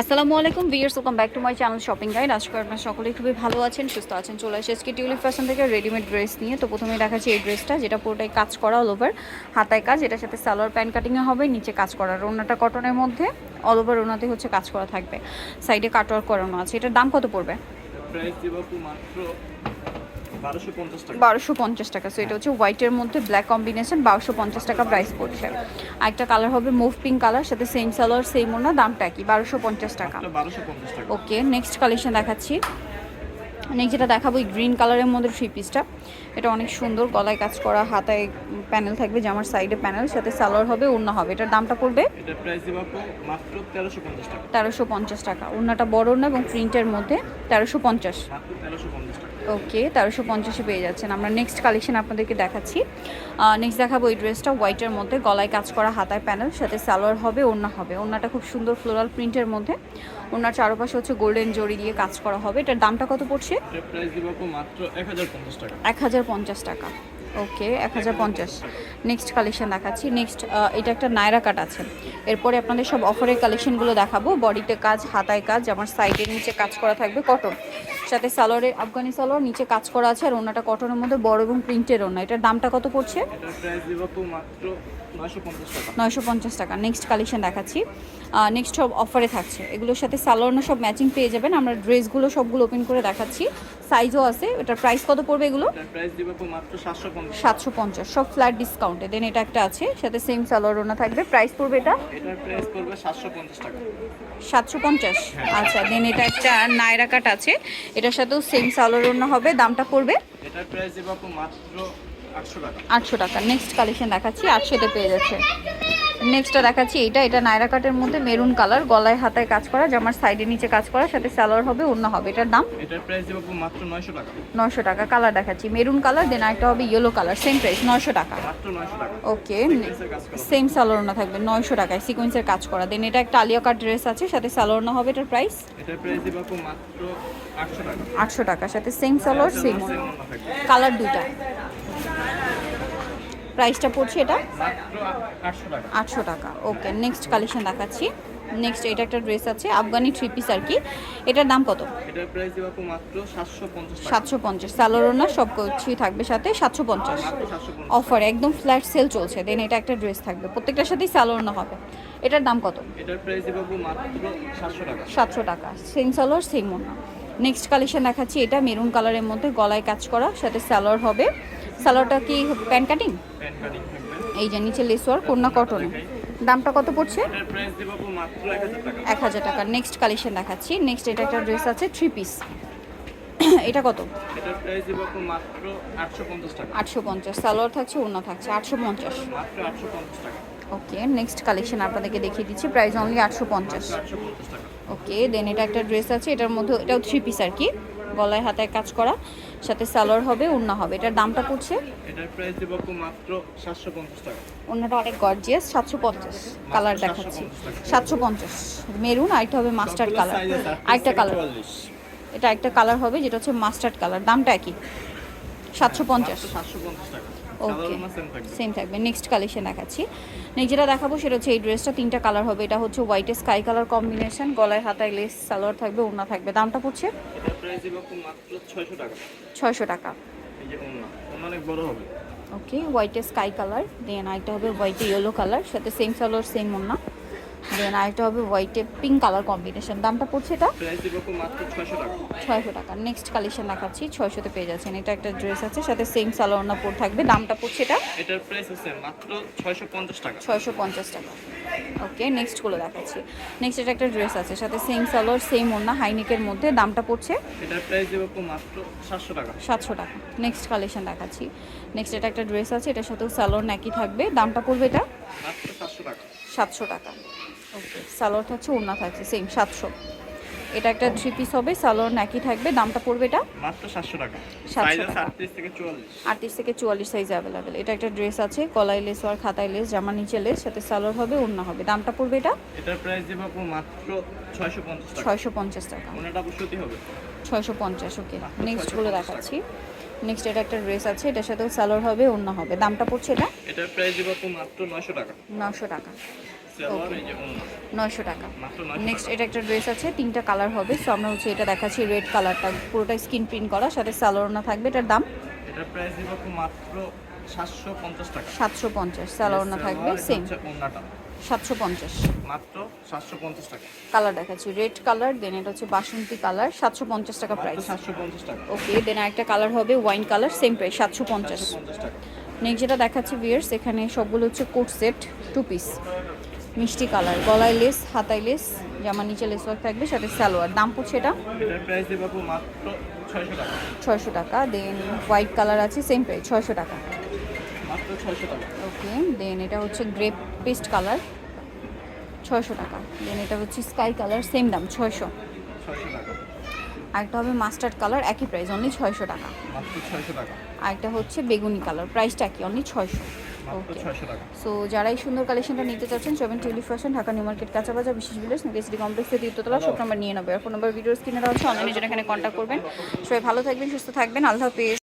আসসালামু আলাইকুম viewers welcome back to my channel shopping guide আজকে আপনার সকলেই খুবই ভালো আছেন, সুস্থ আছেন, চলে আসে আজকে টিউলিপ ফ্যাশন থেকে রেডিমেড ড্রেস নিয়ে। তো প্রথমেই দেখাচ্ছি এই ড্রেসটা যেটা পুরোটাই কাজ করা অল ওভার হাতায় কাজ, এটার সাথে সালোয়ার প্যান্ট কাটিংয়ে হবে, নিচে কাজ করা ওনাটা কটনের মধ্যে অল ওভার ওনাতে হচ্ছে কাজ করা থাকবে। সাইডে কাটওয়ার্ক করানো আছে। এটার দাম কত পড়বে? প্রাইস মাত্র বারোশো পঞ্চাশ টাকা। সো এটা হচ্ছে হোয়াইটের মধ্যে ব্ল্যাক কম্বিনেশন বারোশো পঞ্চাশ টাকা প্রাইস পড়ছে। আরেকটা কালার হবে মুভ পিঙ্ক কালার সাথে সেম সালোয়ার সেম ওনা দামটা কি বারোশো পঞ্চাশ টাকা। ওকে নেক্সট কালেকশন দেখাচ্ছি। নেক্সট যেটা দেখাবো গ্রিন কালারের মধ্যে থ্রি পিসটা এটা অনেক সুন্দর গলায় কাজ করা হাতায় প্যানেল থাকবে জামার সাইডে প্যানেল সাথে সালোয়ার হবে ওড়না হবে। এটার দামটা পড়বে? তেরোশো পঞ্চাশ টাকা। ওড়নাটা বড় ওড়না এবং প্রিন্টের মধ্যে তেরোশো পঞ্চাশ ওকে তেরোশো পঞ্চাশে পেয়ে যাচ্ছেন। আমরা নেক্সট কালেকশন আপনাদেরকে দেখাচ্ছি। নেক্সট দেখাবো এই ড্রেসটা হোয়াইটের মধ্যে গলায় কাজ করা হাতায় প্যানেল সাথে সালোয়ার হবে ওড়না হবে। ওড়নাটা খুব সুন্দর ফ্লোরাল প্রিন্টের মধ্যে। ওনার চারপাশে হচ্ছে গোল্ডেন জরি দিয়ে কাজ করা হবে। এটার দামটা কত পড়ছে? এক হাজার পঞ্চাশ টাকা। ওকে এক হাজার পঞ্চাশ। নেক্সট কালেকশন দেখাচ্ছি। নেক্সট এটা একটা নায়রা কাট আছে। এরপরে আপনাদের সব অফারের কালেকশনগুলো দেখাবো। বডিতে কাজ হাতায় কাজ আমার সাইডের নিচে কাজ করা থাকবে কটন সাথে সালোয়ারের আফগানি সালোয়ার নিচে কাজ করা আছে আর ওনাটা কটনের মধ্যে বড় এবং প্রিন্টের ওনা এটার দামটা কত পড়ছে? নয়শো পঞ্চাশ টাকা। নেক্সট কালেকশন দেখাচ্ছি। নেক্সট সব অফারে থাকছে। এগুলোর সাথে সালোয়ারও সব ম্যাচিং পেয়ে যাবেন। আমরা ড্রেসগুলো সবগুলো ওপেন করে দেখাচ্ছি। সাইজও আছে। এটার প্রাইস কত পড়বে এগুলো? সাতশো পঞ্চাশ। সব ফ্ল্যাট ডিসকাউন্টে দেন এটা একটা আছে সাথে সেম সালোয়ার ওনা থাকবে। প্রাইস পড়বে এটা? সাতশো পঞ্চাশ পঞ্চাশ। আচ্ছা দেন এটা একটা নায়রা কাট আছে। এটার সাথেও সেম সালোয়ার ওনা হবে। দামটা পড়বে? আটশো টাকা। আটশো টাকা। নেক্সট কালেকশন দেখাচ্ছি আটশোতে পেয়ে যাচ্ছে। নেক্সটটা দেখাচ্ছি এটা এটা নায়রা কাটের মধ্যে মেরুন কালার গলায় হাতায় কাজ করা জামার সাইডের নিচে কাজ করা সাথে সালোয়ার হবে অন্য হবে এটার দাম? এটার প্রাইস দিব মাত্র নয়শো টাকা? নশো টাকা কালার দেখাচ্ছি মেরুন কালার দেন একটা হবে ইয়েলো কালার সেম প্রাইস নশো টাকা। মাত্র নয়শো টাকা। ওকে। সেম সালোয়ারনা থাকবে নয়শো টাকায় সিকোয়েন্সের কাজ করা। দেন এটা একটা আলিয়া কাট ড্রেস আছে সাথে সালোয়ারনা হবে এটার প্রাইস এটার প্রাইস দিব মাত্র আটশো টাকা। আটশো টাকা সাথে সেম সালোয়ার সেম। কালার দুইটা। প্রাইসটা পড়ছে এটা? আটশো টাকা। ওকে নেক্সট কালেকশন দেখাচ্ছি। নেক্সট এটা একটা ড্রেস আছে আফগানি থ্রি পিস আর কি। এটার দাম কত? এটার প্রাইস দিব মাত্র সাতশো পঞ্চাশ স্যালোরোনা সব কিছুই থাকবে সাথে সাতশো পঞ্চাশ। মাত্র সাতশো পঞ্চাশ। অফার একদম ফ্ল্যাট সেল চলছে। দেন এটা একটা ড্রেস থাকবে। প্রত্যেকটার সাথেই স্যালোরোনা হবে। এটার দাম কত? এটার প্রাইস দিব মাত্র সাতশো টাকা। সেম সালোয়ার সেম ওনা নেক্সট কালেকশন দেখাচ্ছি। এটা মেরুন কালারের মধ্যে গলায় কাজ করা সাথে সালোয়ার হবে। সালোয়ারটা কি প্যান্ট কাটিং এই যে নিচে লেসওয়ার কন্যা কটনে দামটা কত পড়ছে? এক হাজার টাকা। নেক্সট কালেকশন দেখাচ্ছি। নেক্সট এটা একটা ড্রেস আছে থ্রি পিস এটা কত? আটশো পঞ্চাশ। সালোয়ার থাকছে অন্য থাকছে, আটশো পঞ্চাশ। ওকে নেক্সট কালেকশন আপনাদেরকে দেখিয়ে দিচ্ছি। প্রাইস অনলি আটশো পঞ্চাশ। ওকে দেন এটা একটা ড্রেস আছে, এটার মধ্যে, এটাও থ্রি পিস আর কি। গলায় হাতায় কাজ করা সাথে সালোয়ার হবে অন্য হবে। এটার দামটা পড়ছে? এটার প্রাইস দিব মাত্র সাতশো পঞ্চাশ টাকা। অন্যটা অনেক গর্জিয়াস সাতশো পঞ্চাশ কালার দেখাচ্ছি। 750 সাতশো পঞ্চাশ। মেরুন আরেকটা হবে মাস্টার্ড কালার আরেকটা কালার এটা একটা কালার হবে যেটা হচ্ছে মাস্টার্ড কালার দামটা একই। সাতশো পঞ্চাশ। সাতশো পঞ্চাশ টাকা। ওকে সেম থাকবে। নেক্সট কালেকশন দেখাচ্ছি। নেক্সট যেটা দেখাবো সেটা হচ্ছে এই ড্রেসটা তিনটা কালার হবে। এটা হচ্ছে হোয়াইট স্কাই কালার কম্বিনেশন গলায় হাতায় লেস সালোয়ার থাকবে ওড়না থাকবে। দামটা পড়ছে? প্রাইস দিব মাত্র ছয়শো টাকা। ছয়শো টাকা। এই যে ওন্না ওন্না অনেক বড় হবে। ওকে হোয়াইটে স্কাই কালার দেন আরেকটা হবে হোয়াইটে ইয়েলো কালার সাথে সেম সালোয়ার সেম ওড়না। দেন আরেকটা হবে হোয়াইটে পিঙ্ক কালার কম্বিনেশন দামটা পড়ছে এটা? ছয়শো টাকা। নেক্সট কালেকশন দেখাচ্ছি ছয়শোতে পেয়ে যাচ্ছেন। এটা একটা ড্রেস আছে সাথে সেম সালোয়ার ওড়না পর থাকবে। দামটা পড়ছে এটা? এটার প্রাইস আছে মাত্র ছয়শো পঞ্চাশ টাকা। ছয়শো পঞ্চাশ টাকা। ওকে নেক্সটগুলো দেখাচ্ছি। নেক্সট এটা একটা ড্রেস আছে সাথে সেম সালোয়ার সেম ওড়না হাইনেকের মধ্যে দামটা পড়ছে এটার প্রাইস দেব মাত্র সাতশো টাকা। সাতশো টাকা। নেক্সট কালেকশন দেখাচ্ছি। নেক্সট এটা একটা ড্রেস আছে এটা সাথেও সালোয়ার নাকি থাকবে। দামটা পড়বে এটা? মাত্র সাতশো টাকা। সাতশো টাকা। ওকে সালোয়ার থাকছে ওড়না থাকছে সেম সাতশো। এটা একটা থ্রি পিস হবে সালোয়ার নাকি থাকবে দামটা পড়বে এটা? মাত্র সাতশো টাকা। 700 সাইজ আছে টাকা। আটত্রিশ থেকে চুয়াল্লিশ। আটত্রিশ থেকে চুয়াল্লিশ সাইজ অ্যাভেলেবেল এটা একটা ড্রেস আছে কলাই লেস আর খাতায় লেস জামা নিচে লেস সাথে সালোয়ার হবে ওড়না হবে। দামটা পড়বে এটা? এটার প্রাইস দিব মাত্র ছয়শো পঞ্চাশ টাকা। ছয়শো পঞ্চাশ টাকা। ওনাটা অবশ্যই হবে। ছয়শো পঞ্চাশ ওকে মাত্র নেক্সটগুলো 650 দেখাচ্ছি। নেক্সট এটা একটা ড্রেস আছে এটার সাথেও সালোয়ার হবে ওড়না হবে। দামটা পড়ছে এটা? এটার প্রাইস দিব মাত্র নয়শো টাকা। নশো টাকা। নয়শো টাকা। নেক্সট এটা একটা ড্রেস আছে তিনটা কালার হবে। সো আমরা হচ্ছে এটা দেখাচ্ছি রেড কালারটা পুরোটা স্কিন প্রিন্ট করা সাথে সালোয়ারনা থাকবে। এটার দাম? এটার প্রাইস দিব মাত্র সাতশো পঞ্চাশ টাকা। সাতশো পঞ্চাশ থাকবে সেম সাতশো পঞ্চাশ। মাত্র সাতশো পঞ্চাশ টাকা। কালার দেখাচ্ছি রেড কালার দেন এটা হচ্ছে বাসন্তী কালার সাতশো পঞ্চাশ টাকা প্রাইস সাতশো পঞ্চাশ টাকা। ওকে দেন আরেকটা কালার হবে ওয়াইন কালার সেম প্রাইস সাতশো পঞ্চাশ। নেক্সট যেটা দেখাচ্ছি ভিয়ার্স এখানে সবগুলো হচ্ছে কোট সেট টু পিস মিষ্টি কালার। গলায় লেস হাতায় লেস জামার নিচে লেস ওয়ার্ক থাকবে সাথে সালোয়ার। দাম পড়ছে এটা? ছয়শো টাকা। দেন হোয়াইট কালার আছে সেম প্রাইস ছয়শো টাকা। ওকে দেন এটা হচ্ছে গ্রেপ পেস্ট কালার ছয়শো টাকা। দেন এটা হচ্ছে স্কাই কালার সেম দাম ছয়শো। আরেকটা হবে মাস্টার্ড কালার একই প্রাইস অনলি ছয়শো টাকা। মাত্র ছয়শো টাকা। আরেকটা হচ্ছে বেগুনি কালার প্রাইসটা কি অনলি ছয়শো। সো যারা এই সুন্দর কালেকশনটা নিতে চাচ্ছেন seven twenty fashion Dhaka new market কাঁচা বাজার বিশেষ বিলেস সিটি কমপ্লেক্সের দ্বিতীয়তলা সব নাম্বার নিয়ে নেবে। আর ফোন নাম্বার ভিডিও স্ক্রিনে দেওয়া হচ্ছে অনলাইনে যেটা এখানে কন্ট্যাক্ট করবেন। সবাই ভালো থাকবেন সুস্থ থাকবেন। আল্লাহ হাফেজ।